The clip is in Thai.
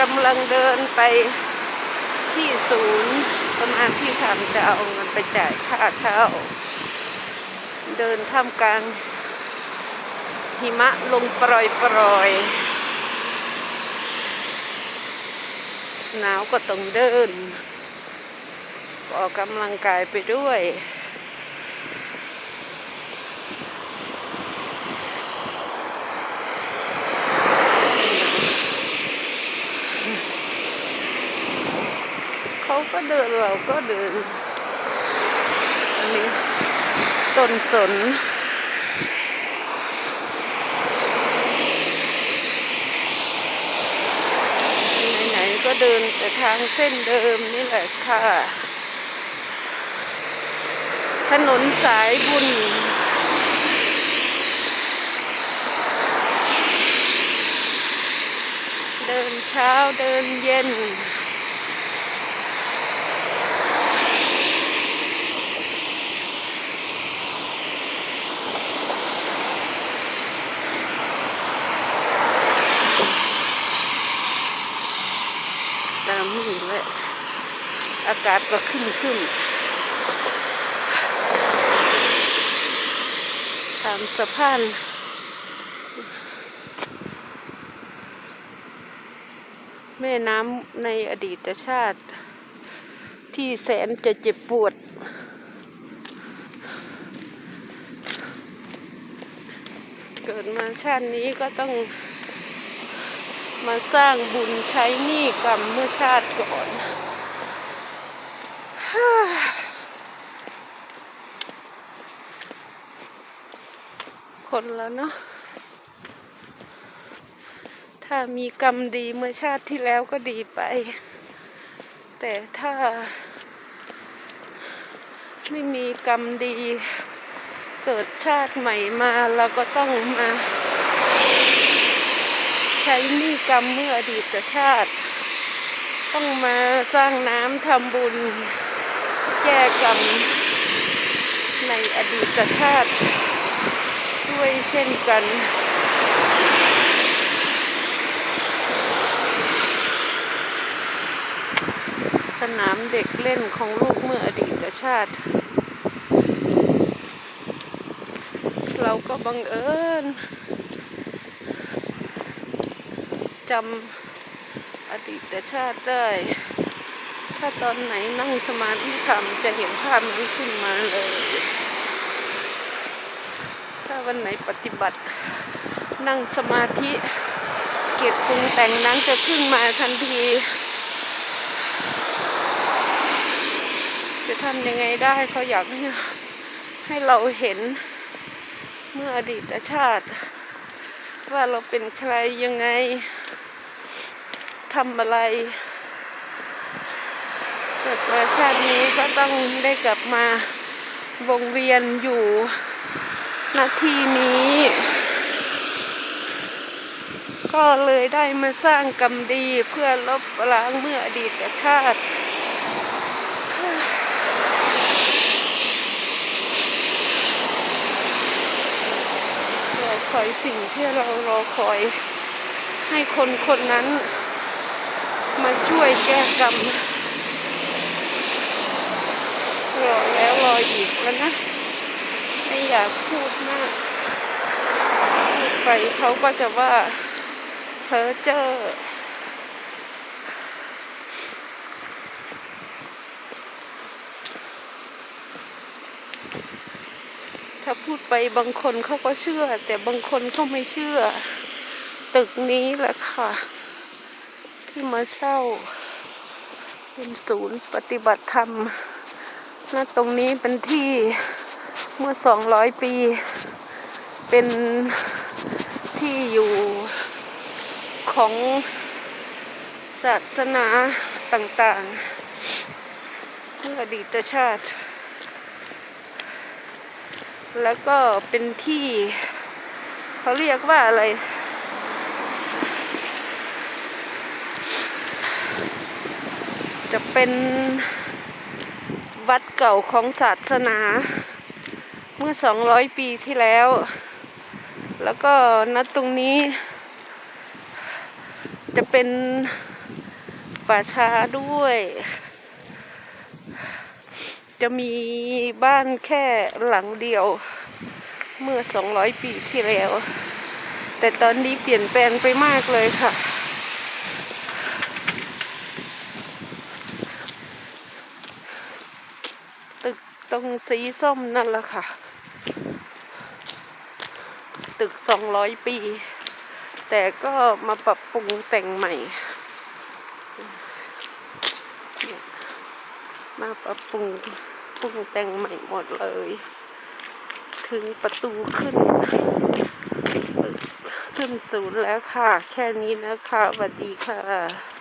กำลังเดินไปที่ศูนย์สมาธิธรรมจะเอาเงินไปจ่ายค่าเช่า เดินท่ามกลางหิมะลงปรอยปรอยหนาวก็ต้องเดินออกกำลังกายไปด้วย ก็เดินเราก็เดิน อันนี้ต้นสนไหนๆก็เดินแต่ทางเส้นเดิมนี่แหละค่ะ ถนนสายบุญเดินเช้าเดินเย็น ตามนี่แหละอากาศก็ขึ้นขึ้นตามสะพานแม่น้ำในอดีตชาติ ที่แสนจะเจ็บปวด เกิดมาชาตินี้ก็ต้อง มาสร้างบุญใช้หนี้กรรมเมื่อชาติก่อนคนแล้วเนาะ ถ้ามีกรรมดีเมื่อชาติที่แล้วก็ดีไป แต่ถ้า ไม่มีกรรมดี เกิดชาติใหม่มาเราก็ต้องมา ใช้หนี้กรรมเมื่ออดีตชาติ ต้องมาสร้างน้ำทำบุญ แก้กรรมในอดีตชาติ ด้วยเช่นกันสนามเด็กเล่นของลูกเมื่ออดีตชาติ เราก็บังเอิญ จำอดีตชาติได้ ถ้าตอนไหนนั่งสมาธิธรรมจะเห็นภาพนี้ขึ้นมาเลย ถ้าวันไหนปฏิบัติ นั่งสมาธิ เกียรติปรุงแต่งนั้นจะขึ้นมาทันทีจะทำยังไงได้เขาอยากให้ให้เราเห็นเมื่ออดีตชาติ ว่าเราเป็นใครยังไง ทำอะไร เกิดมาชาตินี้ก็ต้องได้กลับมาวงเวียนอยู่นาทีนี้ ก็เลยได้มาสร้างกรรมดีเพื่อลบล้างเมื่ออดีตชาติรอคอยสิ่งที่เรารอคอยให้คนคนนั้น มาช่วยแก้กรรมรอแล้วรออีกแล้วนะ ไม่อยากพูดมากพูดไปเขาก็จะว่าเพ้อเจ้อถ้าพูดไปบางคนเขาก็เชื่อ แต่บางคนเขาไม่เชื่อ ตึกนี้แหละค่ะ ที่มาเช่า เป็นศูนย์ปฏิบัติธรรมณตรงนี้เป็นที่เมื่อสองร้อยปี เป็นที่อยู่ของศาสนาต่างๆ เมื่ออดีตชาติ แล้วก็เป็นที่ เขาเรียกว่าอะไร จะเป็นวัดเก่าของศาสนา เมื่อสองร้อยปีที่แล้ว แล้วก็ณตรงนี้ จะเป็นป่าช้าด้วย จะมีบ้านแค่หลังเดียว เมื่อ 200 ปีที่แล้ว แต่ตอนนี้เปลี่ยนแปลงไปมากเลยค่ะ ตรงสีส้มนั่นแหละค่ะ ตึก200ปี แต่ก็มาปรับปรุงแต่งใหม่ มาปรับปรุงปรุงแต่งใหม่หมดเลย ถึงประตูขึ้นขึ้นศูนย์แล้วค่ะ แค่นี้นะคะสวัสดีค่ะ